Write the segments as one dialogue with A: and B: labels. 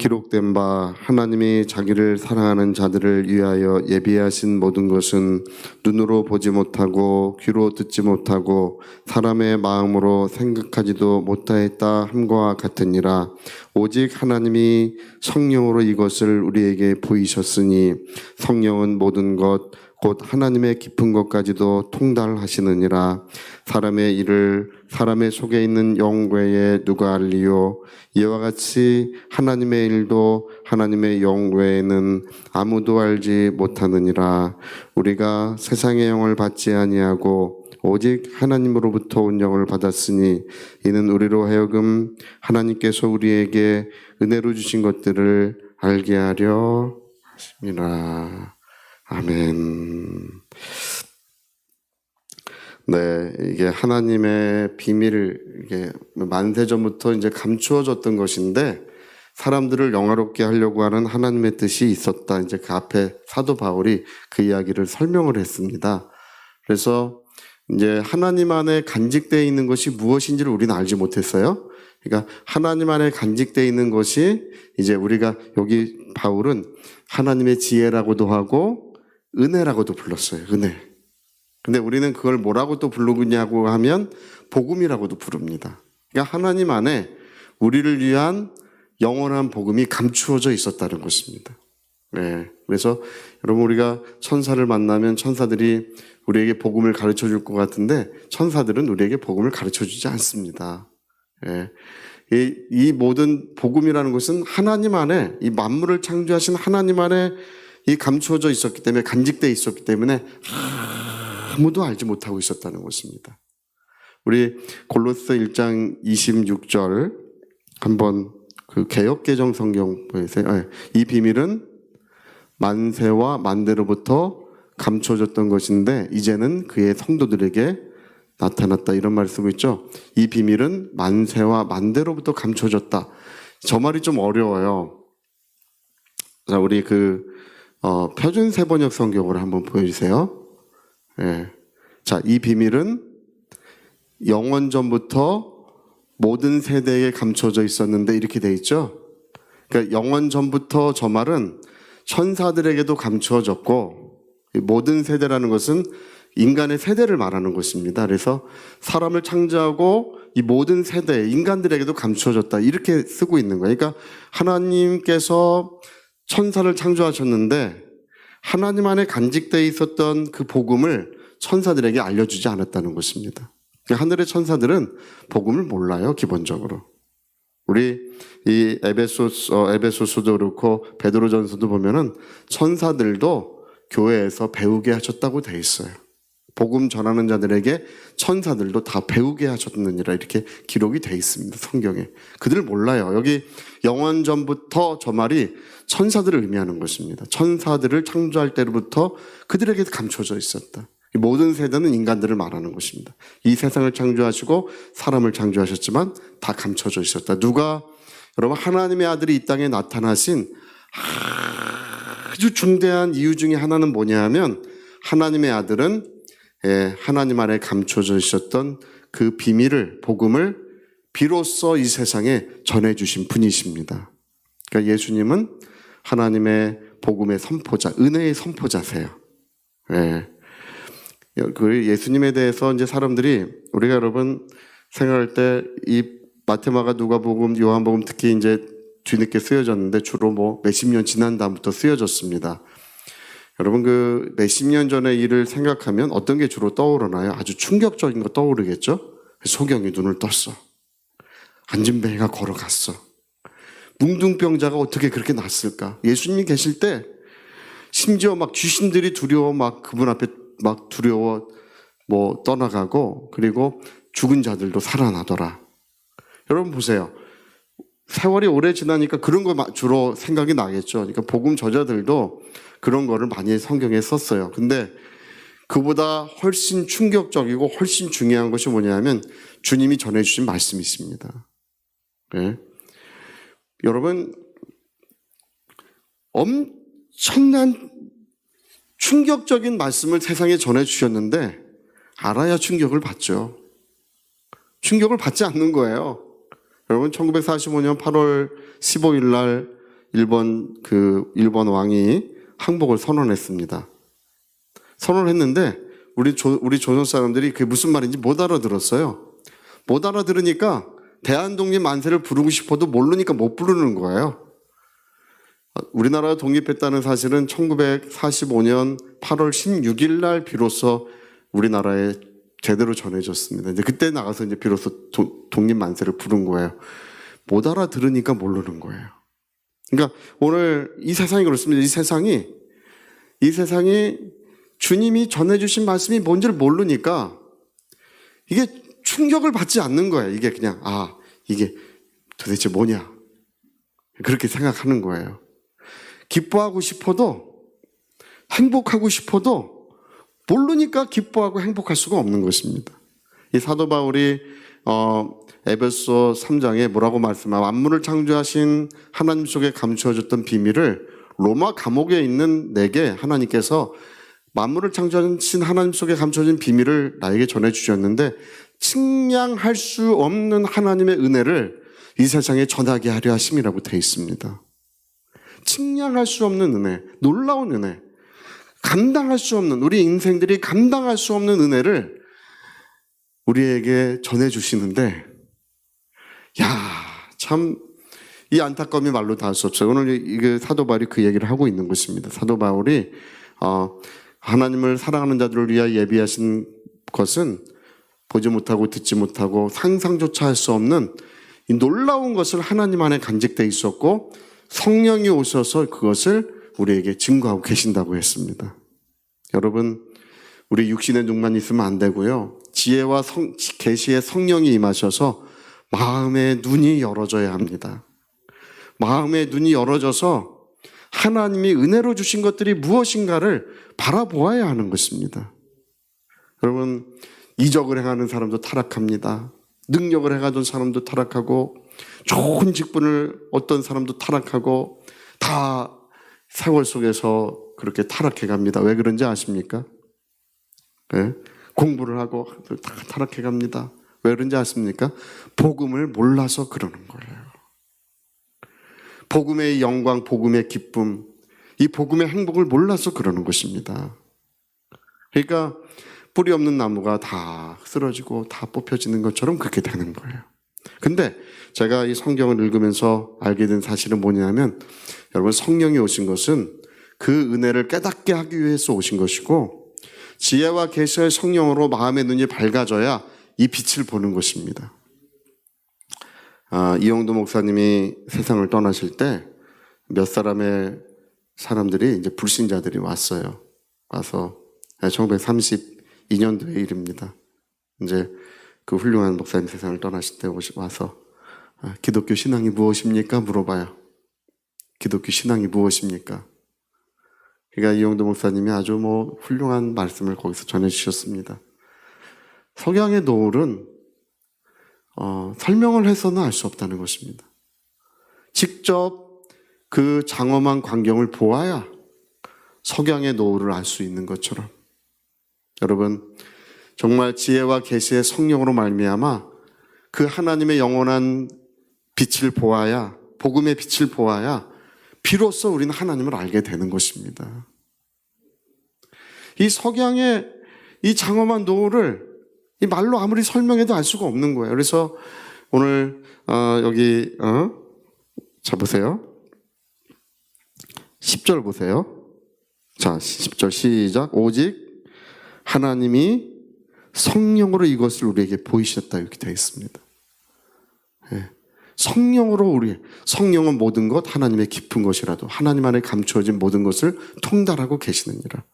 A: 기록된 바 하나님이 자기를 사랑하는 자들을 위하여 예비하신 모든 것은 눈으로 보지 못하고 귀로 듣지 못하고 사람의 마음으로 생각하지도 못하였다 함과 같으니라. 오직 하나님이 성령으로 이것을 우리에게 보이셨으니 성령은 모든 것 곧 하나님의 깊은 것까지도 통달하시느니라. 사람의 일을 사람의 속에 있는 영외에 누가 알리요? 이와 같이 하나님의 일도 하나님의 영 외에는 아무도 알지 못하느니라. 우리가 세상의 영을 받지 아니하고 오직 하나님으로부터 온 영을 받았으니 이는 우리로 하여금 하나님께서 우리에게 은혜로 주신 것들을 알게 하려 하심이라 아멘. 네, 이게 하나님의 비밀을 이게 만세 전부터 이제 감추어졌던 것인데 사람들을 영화롭게 하려고 하는 하나님의 뜻이 있었다. 이제 그 앞에 사도 바울이 그 이야기를 설명을 했습니다. 그래서 이제 하나님 안에 간직되어 있는 것이 무엇인지를 우리는 알지 못했어요. 그러니까 하나님 안에 간직되어 있는 것이 이제 우리가 여기 바울은 하나님의 지혜라고도 하고 은혜라고도 불렀어요. 은혜. 근데 우리는 그걸 뭐라고 또 부르냐고 하면 복음이라고도 부릅니다. 그러니까 하나님 안에 우리를 위한 영원한 복음이 감추어져 있었다는 것입니다. 네. 그래서 여러분 우리가 천사를 만나면 천사들이 우리에게 복음을 가르쳐 줄 것 같은데 천사들은 우리에게 복음을 가르쳐 주지 않습니다. 예. 이, 이 모든 복음이라는 것은 하나님 안에 이 만물을 창조하신 하나님 안에 이 감추어져 있었기 때문에 간직되어 있었기 때문에 아무도 알지 못하고 있었다는 것입니다. 우리 골로새 1장 26절 한번 그 개혁개정 성경 보세요. 아, 이 비밀은 만세와 만대로부터 감춰졌던 것인데 이제는 그의 성도들에게 나타났다 이런 말 쓰고 있죠. 이 비밀은 만세와 만대로부터 감춰졌다. 저 말이 좀 어려워요. 자, 우리 그 어, 표준 세번역 성경으로 한번 보여주세요. 예. 자, 이 비밀은 영원 전부터 모든 세대에 감춰져 있었는데 이렇게 돼 있죠. 그러니까 영원 전부터 저 말은 천사들에게도 감추어졌고 모든 세대라는 것은 인간의 세대를 말하는 것입니다. 그래서 사람을 창조하고 이 모든 세대 인간들에게도 감추어졌다 이렇게 쓰고 있는 거예요. 그러니까 하나님께서 천사를 창조하셨는데 하나님 안에 간직되어 있었던 그 복음을 천사들에게 알려주지 않았다는 것입니다. 하늘의 천사들은 복음을 몰라요, 기본적으로. 우리 이 에베소스, 어, 에베소스도 그렇고 베드로전서도 보면은 천사들도 교회에서 배우게 하셨다고 돼 있어요. 복음 전하는 자들에게 천사들도 다 배우게 하셨느니라 이렇게 기록이 돼 있습니다. 성경에. 그들 몰라요. 여기 영원 전부터 저 말이 천사들을 의미하는 것입니다. 천사들을 창조할 때로부터 그들에게 감춰져 있었다. 이 모든 세대는 인간들을 말하는 것입니다. 이 세상을 창조하시고 사람을 창조하셨지만 다 감춰져 있었다. 누가 여러분 하나님의 아들이 이 땅에 나타나신 아주 중대한 이유 중에 하나는 뭐냐 하면 하나님의 아들은 예, 하나님 안에 감춰져 있었던 그 비밀을 복음을 비로소 이 세상에 전해 주신 분이십니다. 그러니까 예수님은 하나님의 복음의 선포자, 은혜의 선포자세요. 예. 그 예수님에 대해서 이제 사람들이 우리가 여러분 생각할 때 이 마테마가 누가복음, 요한복음 특히 이제 뒤늦게 쓰여졌는데 주로 뭐 몇십 년 지난 다음부터 쓰여졌습니다. 여러분 그 몇십 년 전의 일을 생각하면 어떤 게 주로 떠오르나요? 아주 충격적인 거 떠오르겠죠? 소경이 눈을 떴어. 안진뱅이가 걸어갔어. 뭉둥병자가 어떻게 그렇게 났을까? 예수님이 계실 때 심지어 막 귀신들이 두려워 막 그분 앞에 막 두려워 뭐 떠나가고 그리고 죽은 자들도 살아나더라. 여러분 보세요. 세월이 오래 지나니까 그런 거 주로 생각이 나겠죠. 그러니까 복음 저자들도 그런 거를 많이 성경에 썼어요. 근데 그보다 훨씬 충격적이고 훨씬 중요한 것이 뭐냐면 주님이 전해주신 말씀이 있습니다. 네. 여러분, 엄청난 충격적인 말씀을 세상에 전해주셨는데 알아야 충격을 받죠. 충격을 받지 않는 거예요. 여러분, 1945년 8월 15일 날 일본 그 일본 왕이 항복을 선언했습니다. 선언했는데 우리 조, 우리 조선 사람들이 그게 무슨 말인지 못 알아들었어요. 못 알아들으니까 대한 독립 만세를 부르고 싶어도 모르니까 못 부르는 거예요. 우리나라가 독립했다는 사실은 1945년 8월 16일 날 비로소 우리나라에 제대로 전해졌습니다. 이제 그때 나가서 이제 비로소 도- 독립 만세를 부른 거예요. 못 알아들으니까 모르는 거예요. 그러니까 오늘 이 세상이 그렇습니다. 이 세상이 이 세상이 주님이 전해주신 말씀이 뭔지를 모르니까 이게 충격을 받지 않는 거예요. 이게 그냥 아 이게 도대체 뭐냐 그렇게 생각하는 거예요. 기뻐하고 싶어도 행복하고 싶어도 모르니까 기뻐하고 행복할 수가 없는 것입니다. 이 사도 바울이 어, 에베소 3장에 뭐라고 말씀하면 만물을 창조하신 하나님 속에 감추어졌던 비밀을 로마 감옥에 있는 내게 하나님께서 만물을 창조하신 하나님 속에 감춰진 비밀을 나에게 전해 주셨는데 측량할 수 없는 하나님의 은혜를 이 세상에 전하게 하려 하심이라고 되어 있습니다. 측량할 수 없는 은혜, 놀라운 은혜, 감당할 수 없는 우리 인생들이 감당할 수 없는 은혜를 우리에게 전해 주시는데 야, 참 이 안타까움이 말로 다 할 수 없어요. 오늘 이게 사도 바울이 그 얘기를 하고 있는 것입니다. 사도 바울이 어, 하나님을 사랑하는 자들을 위하여 예비하신 것은 보지 못하고 듣지 못하고 상상조차 할 수 없는 이 놀라운 것을 하나님 안에 간직돼 있었고 성령이 오셔서 그것을 우리에게 증거하고 계신다고 했습니다. 여러분, 우리 육신의 눈만 있으면 안 되고요. 지혜와 성, 계시의 성령이 임하셔서 마음의 눈이 열어져야 합니다. 마음의 눈이 열어져서 하나님이 은혜로 주신 것들이 무엇인가를 바라보아야 하는 것입니다. 여러분, 이적을 행하는 사람도 타락합니다. 능력을 행하던 사람도 타락하고, 좋은 직분을 어떤 사람도 타락하고, 다 세월 속에서 그렇게 타락해 갑니다. 왜 그런지 아십니까? 네? 공부를 하고 다 타락해 갑니다. 왜 그런지 아십니까? 복음을 몰라서 그러는 거예요. 복음의 영광, 복음의 기쁨, 이 복음의 행복을 몰라서 그러는 것입니다. 그러니까 뿌리 없는 나무가 다 쓰러지고 다 뽑혀지는 것처럼 그렇게 되는 거예요. 근데 제가 이 성경을 읽으면서 알게 된 사실은 뭐냐면 여러분 성령이 오신 것은 그 은혜를 깨닫게 하기 위해서 오신 것이고 지혜와 계시의 성령으로 마음의 눈이 밝아져야 이 빛을 보는 것입니다. 아, 이영도 목사님이 세상을 떠나실 때 몇 사람의 사람들이 이제 불신자들이 왔어요. 와서 1932년도의 일입니다. 이제 그 훌륭한 목사님 세상을 떠나실 때 와서 아, 기독교 신앙이 무엇입니까? 물어봐요. 기독교 신앙이 무엇입니까? 그러니까 이영도 목사님이 아주 뭐 훌륭한 말씀을 거기서 전해주셨습니다. 석양의 노을은 어, 설명을 해서는 알 수 없다는 것입니다. 직접 그 장엄한 광경을 보아야 석양의 노을을 알 수 있는 것처럼 여러분 정말 지혜와 계시의 성령으로 말미암아 그 하나님의 영원한 빛을 보아야 복음의 빛을 보아야 비로소 우리는 하나님을 알게 되는 것입니다. 이 석양의 이 장엄한 노을을 이 말로 아무리 설명해도 알 수가 없는 거예요. 그래서 오늘 어, 여기 어? 자 보세요. 10절 보세요. 자, 10절 시작. 오직 하나님이 성령으로 이것을 우리에게 보이셨다 이렇게 되어 있습니다. 예. 성령으로 우리 성령은 모든 것 하나님의 깊은 것이라도 하나님 안에 감추어진 모든 것을 통달하고 계시느니라.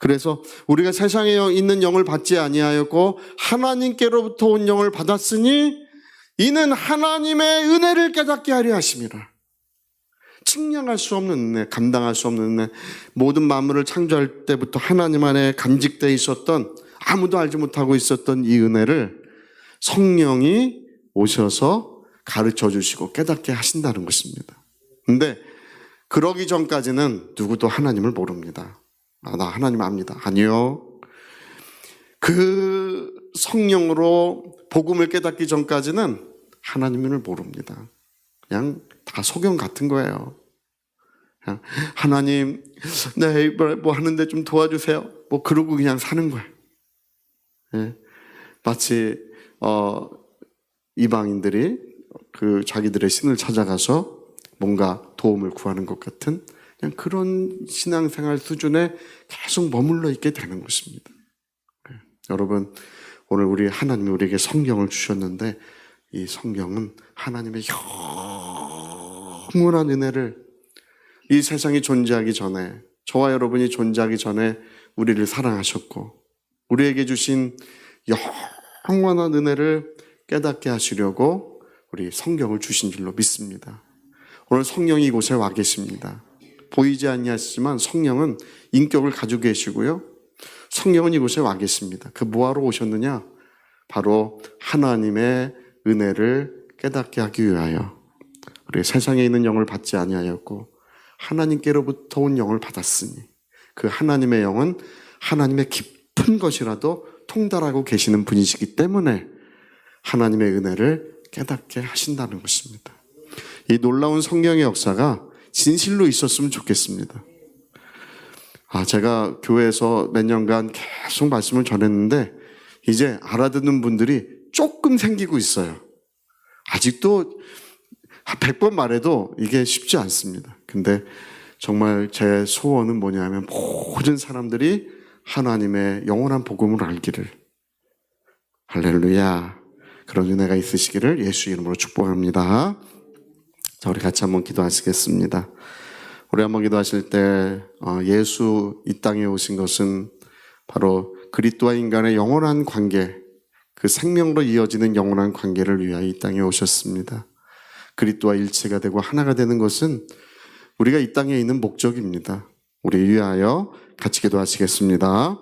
A: 그래서 우리가 세상에 있는 영을 받지 아니하였고 하나님께로부터 온 영을 받았으니 이는 하나님의 은혜를 깨닫게 하려 하심이라. 측량할 수 없는 은혜, 감당할 수 없는 은혜, 모든 만물을 창조할 때부터 하나님 안에 간직되어 있었던 아무도 알지 못하고 있었던 이 은혜를 성령이 오셔서 가르쳐 주시고 깨닫게 하신다는 것입니다. 근데 그러기 전까지는 누구도 하나님을 모릅니다. 아, 나 하나님 압니다. 아니요. 그 성령으로 복음을 깨닫기 전까지는 하나님을 모릅니다. 그냥 다 소경 같은 거예요. 하나님, 네, 뭐, 뭐 하는데 좀 도와주세요. 뭐 그러고 그냥 사는 거예요. 예. 마치 어, 이방인들이 그 자기들의 신을 찾아가서 뭔가 도움을 구하는 것 같은 그냥 그런 신앙생활 수준에 계속 머물러 있게 되는 것입니다. 예. 여러분 오늘 우리 하나님이 우리에게 성경을 주셨는데 이 성경은 하나님의 영원한 은혜를 이 세상이 존재하기 전에 저와 여러분이 존재하기 전에 우리를 사랑하셨고 우리에게 주신 영원한 은혜를 깨닫게 하시려고 우리 성경을 주신 줄로 믿습니다. 오늘 성령이 이곳에 와 계십니다. 보이지 아니하시지만 성령은 인격을 가지고 계시고요. 성령은 이곳에 와 계십니다. 그 뭐하러 오셨느냐? 바로 하나님의 은혜를 깨닫게 하기 위하여 우리 세상에 있는 영을 받지 아니하였고 하나님께로부터 온 영을 받았으니 그 하나님의 영은 하나님의 깊 은 것이라도 통달하고 계시는 분이시기 때문에 하나님의 은혜를 깨닫게 하신다는 것입니다. 이 놀라운 성령의 역사가 진실로 있었으면 좋겠습니다. 아, 제가 교회에서 몇 년간 계속 말씀을 전했는데 이제 알아듣는 분들이 조금 생기고 있어요. 아직도 100번 말해도 이게 쉽지 않습니다. 근데 정말 제 소원은 뭐냐면 모든 사람들이 하나님의 영원한 복음을 알기를 할렐루야 그런 은혜가 있으시기를 예수 이름으로 축복합니다. 자 우리 같이 한번 기도하시겠습니다. 우리 한번 기도하실 때 어, 예수 이 땅에 오신 것은 바로 그리스도와 인간의 영원한 관계 그 생명으로 이어지는 영원한 관계를 위하여 이 땅에 오셨습니다. 그리스도와 일체가 되고 하나가 되는 것은 우리가 이 땅에 있는 목적입니다. 우리 위하여 같이 기도하시겠습니다.